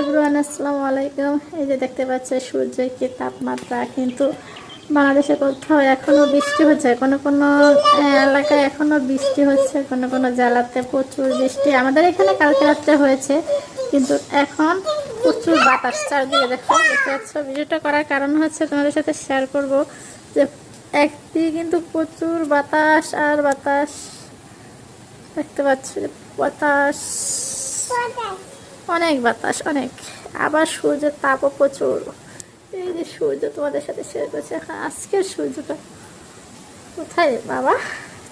Everyone আসসালামু আলাইকুম। এই যে দেখতে পাচ্ছে, সূর্যের কি তাপমাত্রা, কিন্তু বাংলাদেশে কোথাও এখনও বৃষ্টি হচ্ছে, কোনো কোনো এলাকায় এখনও বৃষ্টি হচ্ছে, কোনো কোনো জেলাতে প্রচুর বৃষ্টি। আমাদের এখানে কালকে রাত্রে হয়েছে, কিন্তু এখন প্রচুর বাতাস, চারদিকে দেখো, দেখতে পাচ্ছ? ভিডিওটা করার কারণ হচ্ছে তোমাদের সাথে শেয়ার করব যে একদিকে কিন্তু প্রচুর বাতাস আর বাতাস, দেখতে পাচ্ছ? বাতাস। অনেক বাতাস, অনেক। আবার সূর্যের তাপও প্রচুর। এই যে সূর্য তোমাদের সাথে শেয়ার করছে আজকের সূর্যটা কোথায় বাবা?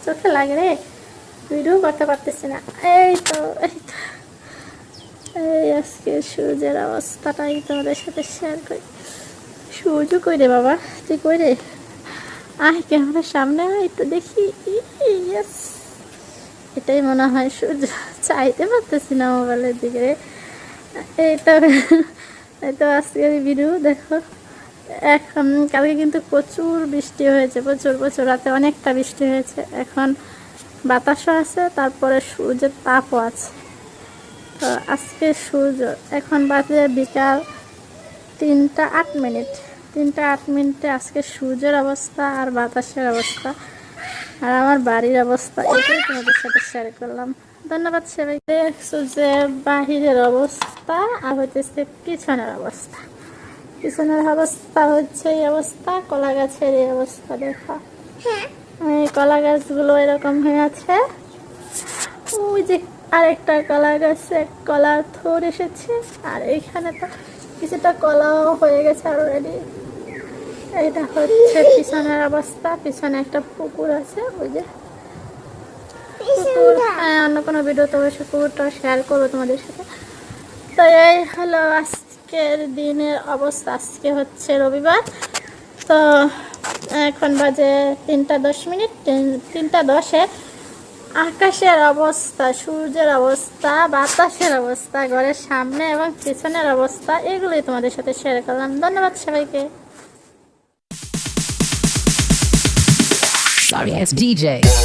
চোখে লাগে রে। ভিডিও করতে পারতেছি না। এই তো এই তো। এই আজকের সূর্যের অবস্থাটাই তোমাদের সাথে শেয়ার করি। সূর্য কই রে বাবা? তুই কই রে? আয় ক্যামেরার সামনে, আয় একটু দেখি। এটাই মনে হয় সূর্য। চাইতে পারতেছি না মোবাইলের দিকে এই তো আজকের ভিডিও দেখো। এখন কালকে কিন্তু প্রচুর বৃষ্টি হয়েছে, প্রচুর প্রচুর। রাতে অনেকটা বৃষ্টি হয়েছে। এখন বাতাসও আছে, তারপরে সূর্যের তাপও আছে। তো আজকে সূর্য, এখন বাজে বিকাল তিনটা আট মিনিট। তিনটা আট মিনিটে আজকে সূর্যের অবস্থা আর বাতাসের অবস্থা। আর আমার বাড়ির অবস্থা এটাই তোমাদের সাথে শেয়ার করলাম। ধন্যবাদ সবাই দেখছ যে বাহিরের অবস্থা আর হইতেছে পিছনের অবস্থা। পিছনের অবস্থা হচ্ছে এই অবস্থা, কলা গাছের এই অবস্থা, দেখো। এই কলা গাছগুলো এরকম হয়ে আছে। ওই যে আরেকটা কলা গাছে কলার থোর এসেছে। আর এইখানে তো কিছুটা কলাও হয়ে গেছে অলরেডি এটা হচ্ছে পিছনের অবস্থা, পিছনে একটা পুকুর আছে, ওই যে পুকুর। হ্যাঁ অন্য কোনো ভিডিও তো অবশ্যই পুকুরটা শেয়ার করব তোমাদের সাথে। তো এই হলো আজকের দিনের অবস্থা, আজকে হচ্ছে রবিবার। তো এখন বাজে তিনটা দশ মিনিট, তিন- তিনটা দশে আকাশের অবস্থা, সূর্যের অবস্থা, বাতাসের অবস্থা, ঘরের সামনে এবং পিছনের অবস্থা, এগুলোই তোমাদের সাথে শেয়ার করলাম। ধন্যবাদ সবাইকে। Sorry, it's DJ.